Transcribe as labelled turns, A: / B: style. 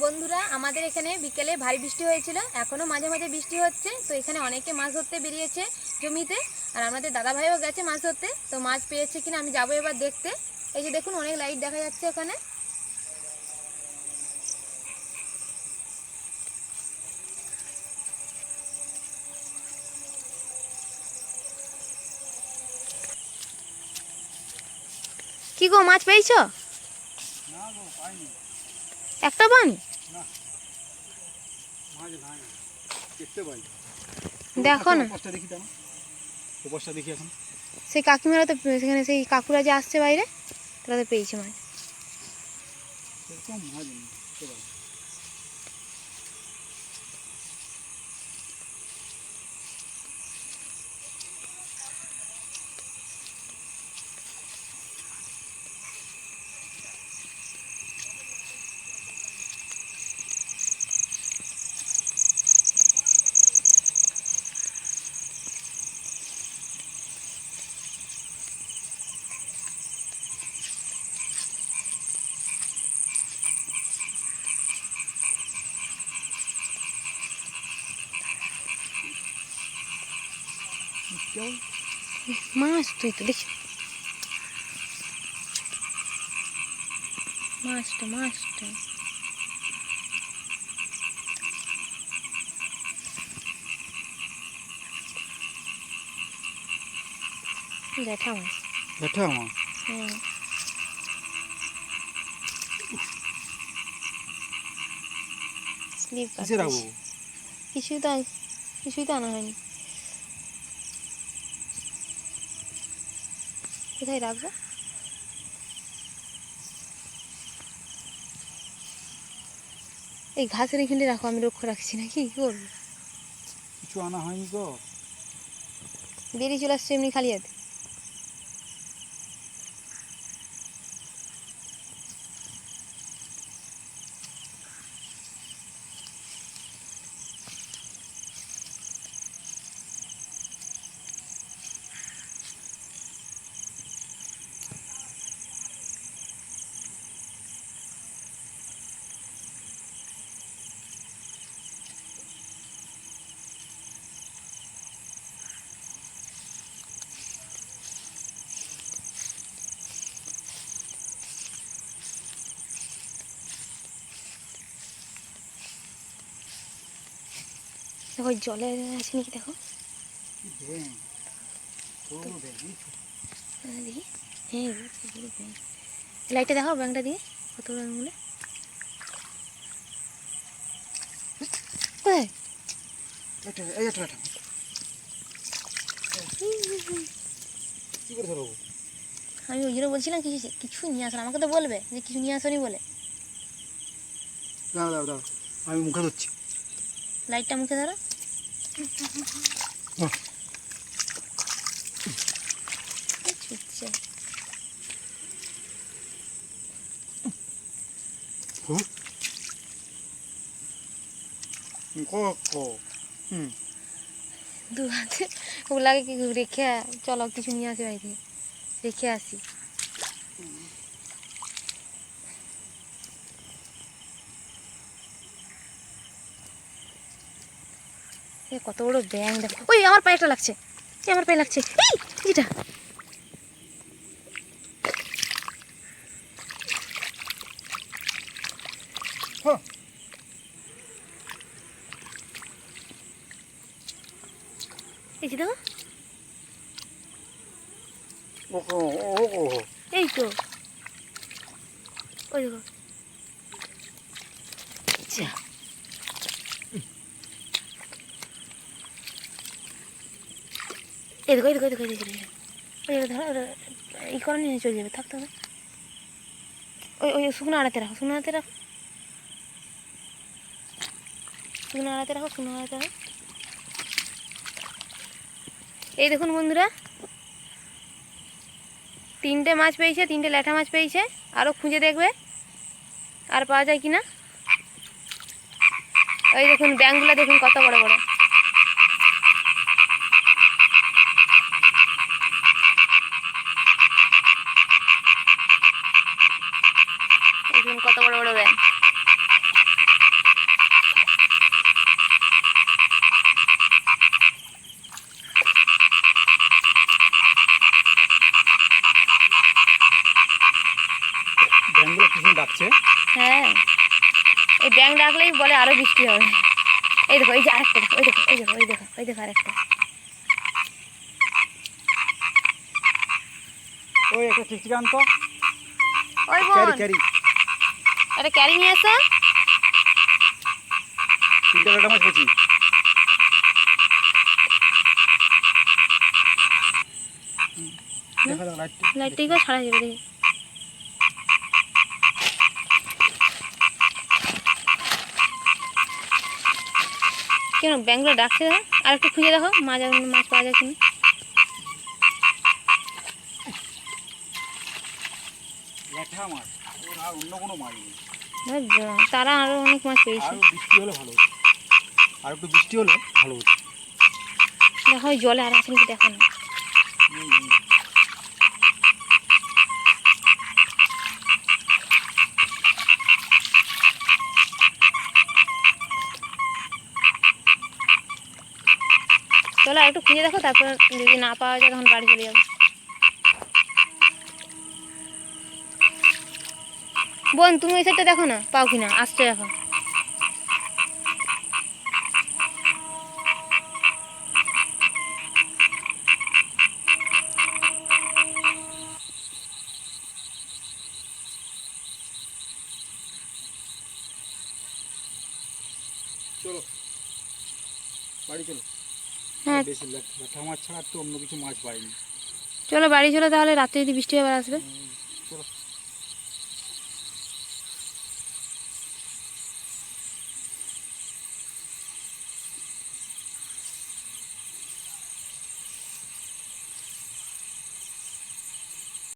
A: বন্ধুরা, আমাদের এখানে বিকেলে ভারী বৃষ্টি হয়েছিল, এখনও মাঝে মাঝে বৃষ্টি হচ্ছে, তো এখানে অনেকে মাছ ধরতে বেরিয়েছে জমিতে, আর আমাদের দাদা ভাইও গেছে মাছ ধরতে, তো মাছ পেয়েছে কিনা আমি যাব এবার দেখতে। এই যে দেখুন, অনেক লাইট দেখা যাচ্ছে ওখানে। কি গো, মাছ পেয়েছ?
B: না গো, পাইনি।
A: একটা পানি দেখো না। সেই কাকিমারা তো সেখানে সেই কাকুরা যে আসছে বাইরে, তারা তো পেয়েছে মাছ
B: মাছ
A: মাছ তুই তো দেখি। মাছটা মাছটা। জ্যাঠা মাছ।
B: এটা আমার
A: হুম। স্লিপ কিছুই তো কিছুই তো আনা হয়নি। কোথায় রাখব? এই ঘাসের এখানে রাখো আমি লক্ষ্য রাখছি নাকি? কি করব?
B: কিছু আনা হয়নি তো।
A: বেরিয়ে চলে আসছে এমনি খালি হাতে। দেখো ওই জলে আছে নাকি দেখো? হ্যাঁ, দেখি। হ্যাঁ লাইটটা দেখো ব্যাংকটা দিয়ে কত ব্যাংক বলে কোথায় আমি ওই জন্য বলছিলাম কিছু কিছু নিয়ে আসো। আমাকে তো বলবে যে কিছু নিয়ে আসনি বলে।
B: দাও দাও দাও আমি মুখে ধরছি।
A: লাইটটা মুখে ধরো। দু হাতে ওগুলাকে রেখে চলো কিছু নিয়ে আসি বাড়ি থেকে রেখে আসি এ কত বড় ব্যাং দেখো। ওই আমার পায়ে একটা লাগছে। এই আমার পায়ে লাগছে। এই যেটা
B: হ্যাঁ।
A: এই যে দেখো। তো। ওই দেখো। এই দেখো এই দেখো এই দেখো এই দেখো, এই দেখো। ওই ওটা ধরো ওটা এই করে নিয়ে চলে যাবে থাক থাক ওই ওই শুকনো আড়াতে রাখো শুকনো আড়াতে রাখো। শুকনো আড়াতে রাখো শুকনো আড়াতে রাখো। এই দেখুন বন্ধুরা তিনটে মাছ পেয়েছে তিনটে ল্যাঠা মাছ পেয়েছে আরও খুঁজে দেখবে আর পাওয়া যায় কি না ওই দেখুন ব্যাংকগুলো দেখুন কত বড় বড়। দেখুন কত বড় বড়
B: ব্যাঙ
A: হ্যাঁ। এই ডাকলেই বলে আরও হবে। এই দেখো এই যে আরেকটা ওই দেখো ওই দেখো ওই দেখো ওই দেখো আরেকটা।
B: ওই একটা ঠিক ঠিকান তো।
A: ওই
B: ক্যারি ক্যারি
A: একটা ক্যারি নিয়ে এসো
B: তিনটা বেটা মাছ পেয়েছি দেখা যাক লাইট
A: লাইটটাই করে ছাড়া যাবে দেখি। কেন ব্যাংকগুলো ডাকছে দেখো? আর একটু খুঁজে দেখো মাছ মাছ পাওয়া যায় কিনা।
B: মাছ। আর অন্য কোনো মাছ নেই।
A: তারা আরও অনেক মাছ পেয়েছে।
B: বৃষ্টি হলে ভালো হতো। আর একটু বৃষ্টি হলে ভালো হতো।
A: দেখো জলে আর আছে নাকি দেখো না। চলো আর একটু খুঁজে দেখো তারপর যদি না পাওয়া যায় তখন বাড়ি চলে যাব। বোন তুমি ওই সাইডটা দেখো না? পাও কিনা? আসছে দেখো
B: চলো। বাড়ি চলো।
A: হ্যাঁ।
B: বেশি ল্যাঠা ল্যাঠা মাছ ছাড়া তো অন্য কিছু মাছ পাইনি।
A: চলো বাড়ি চলো তাহলে রাত্রে যদি বৃষ্টি আবার আসবে।
B: হুম,